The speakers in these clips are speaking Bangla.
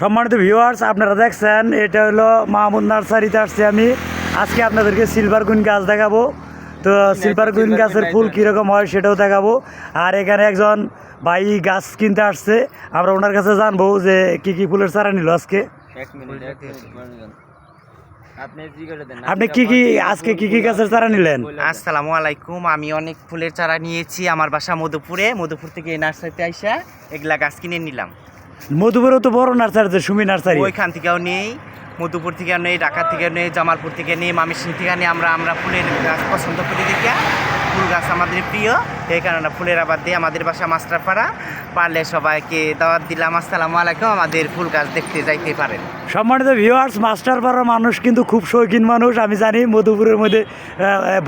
সম্মানিত ভিউয়ার্স আপনারা দেখছেন এটা হলো মাহমুদ নার্সারিতে আসছি আমি। আজকে আপনাদেরকে সিলভার কুইন গাছ দেখাবো। তো সিলভার কুইন গাছের ফুল কীরকম হয় সেটাও দেখাবো। আর এখানে একজন ভাই গাছ কিনতে আসছে। আমরা ওনার কাছে জানব যে কি কি ফুলের চারা নিল আজকে। আপনি কি কি আজকে কি কি গাছের চারা নিলেন? আসসালামু আলাইকুম আমি অনেক ফুলের চারা নিয়েছি। আমার বাসা মধুপুরে। মধুপুর থেকে নার্সারিতে আইসা এগুলা গাছ কিনে নিলাম। মধুপুরেও তো বড় নার্সারি আছে সুমি নার্সারি। ওইখান থেকেও নেই মধুপুর থেকে নেই ঢাকা থেকে নেই জামালপুর থেকে নেই মামিসিং থেকে নেই আমরা আমরা ফুলের গাছ পছন্দ করি দেখে। ফুল গাছ আমাদের প্রিয় এই কারণে ফুলের আবার দিয়ে আমাদের বাসা মাস্টারপাড়া। পারলে সবাইকে দাওয়াত দিলাম আসসালামু আলাইকুম আমাদের ফুল গাছ দেখতে যাইতে পারেন। সম্মানিত ভিউয়ার্স মাস্টারপাড়ার মানুষ কিন্তু খুব শৌখিন মানুষ আমি জানি মধুপুরের মধ্যে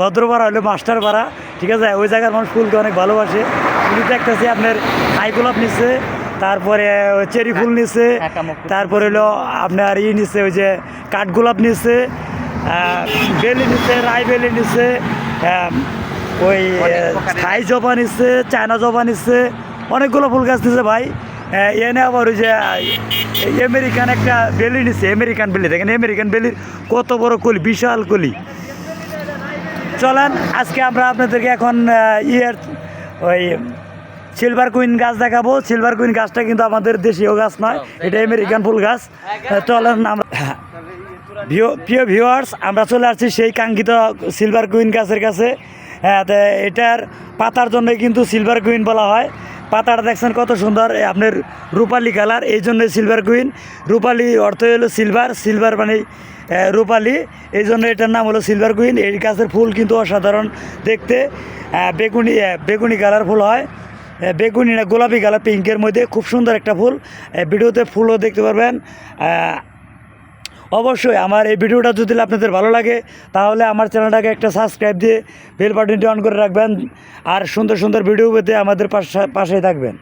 ভদ্রপাড়া হলো মাস্টারপাড়া ঠিক আছে? ওই জায়গার মানুষ ফুলকে অনেক ভালোবাসে। ফুল দেখতেছি আপনার হাই গোলাপ নিচ্ছে তারপরে চেরি ফুল নিচ্ছে ঢাকা মকুল। তারপরে হলো আপনার ই নিচ্ছে ওই যে কাঠগোলাপ নিচ্ছে আহ, বেলি নিচ্ছে রায় বেলি আহ, ওই থাই জবা নিচ্ছে চায়না জবা নিচ্ছে অনেকগুলো ফুল গাছ নিচ্ছে ভাই এনে আবার ওই যে আমেরিকান একটা বেলি নিচ্ছে আমেরিকান বেলি দেখেন আমেরিকান বেলির কত বড় কলি বিশাল কলি চলেন আজকে আমরা আপনাদেরকে এখন ইয়ের ওই সিলভার কুইন গাছ দেখাবো। সিলভার কুইন গাছটা কিন্তু আমাদের দেশীয় গাছ নয় এটা আমেরিকান ফুল গাছ। চলেন আমরা প্রিয় ভিউয়ার্স আমরা চলে আসছি সেই কাঙ্ক্ষিত সিলভার কুইন গাছের কাছে। হ্যাঁ তো এটার পাতার জন্যই কিন্তু সিলভার কুইন বলা হয়। পাতাটা দেখছেন কত সুন্দর আপনার রূপালি কালার এই জন্যই সিলভার কুইন রূপালি অর্থ হলো সিলভার সিলভার মানে রূপালি। এই জন্য এটার নাম হলো সিলভার কুইন এই গাছের ফুল কিন্তু অসাধারণ দেখতে। বেগুনি বেগুনি কালার ফুল হয়। বেগুনি না গোলাপি কালার, পিঙ্কের মধ্যে খুব সুন্দর একটা ফুল। ভিডিওতে ফুলও দেখতে পারবেন। অবশ্যই আমার এই ভিডিওটা যদি আপনাদের ভালো লাগে, তাহলে আমার চ্যানেলটাকে একটা সাবস্ক্রাইব দিয়ে বেল বাটনটি অন করে রাখবেন, আর সুন্দর সুন্দর ভিডিও পেতে আমাদের পাশে পাশেই থাকবেন।